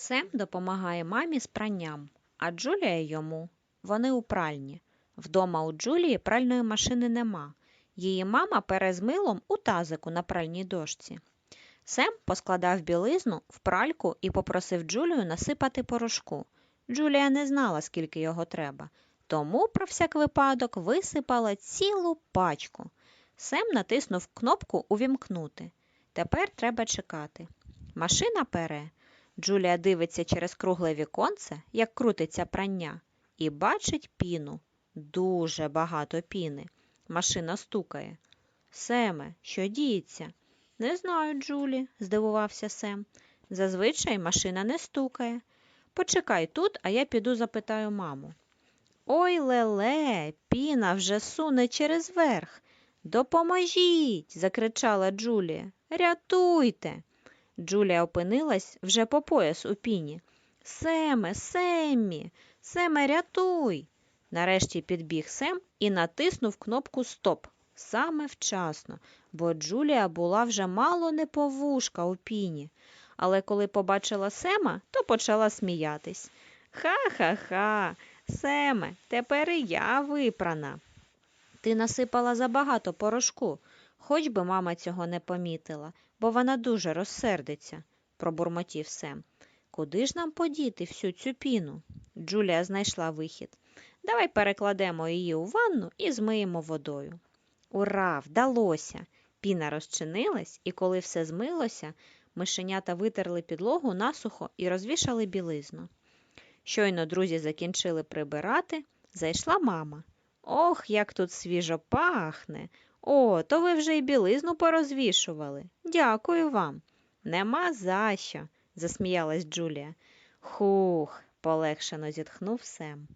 Сем допомагає мамі з пранням, а Джулія йому. Вони у пральні. Вдома у Джулії пральної машини нема. Її мама пере з милом у тазику на пральній дошці. Сем поскладав білизну в пральку і попросив Джулію насипати порошку. Джулія не знала, скільки його треба, тому про всяк випадок висипала цілу пачку. Сем натиснув кнопку Увімкнути. Тепер треба чекати. Машина пере. Джулія дивиться через кругле віконце, як крутиться прання, і бачить піну. Дуже багато піни. Машина стукає. Семе, що діється? Не знаю, Джулі, здивувався Сем. Зазвичай машина не стукає. Почекай тут, а я піду запитаю маму. Ой леле, піна вже суне через верх. Допоможіть, закричала Джулія. Рятуйте. Джулія опинилась вже по пояс у піні. Семе, Семмі, Семе, рятуй. Нарешті підбіг Сем і натиснув кнопку Стоп саме вчасно, бо Джулія була вже мало не повушка у піні. Але коли побачила Сема, то почала сміятись. Ха-ха-ха, Семе, тепер і я випрана. Ти насипала забагато порошку, хоч би мама цього не помітила, бо вона дуже розсердиться, пробурмотів Сем. Куди ж нам подіти всю цю піну? Джулія знайшла вихід. Давай перекладемо її у ванну і змиємо водою. Ура, вдалося! Піна розчинилась, і коли все змилося, мишенята витерли підлогу насухо і розвішали білизну. Щойно друзі закінчили прибирати, зайшла мама. Ох, як тут свіжо пахне. О, то ви вже й білизну порозвішували. Дякую вам. Нема за що, засміялась Джулія. Хух, полегшено зітхнув Сем.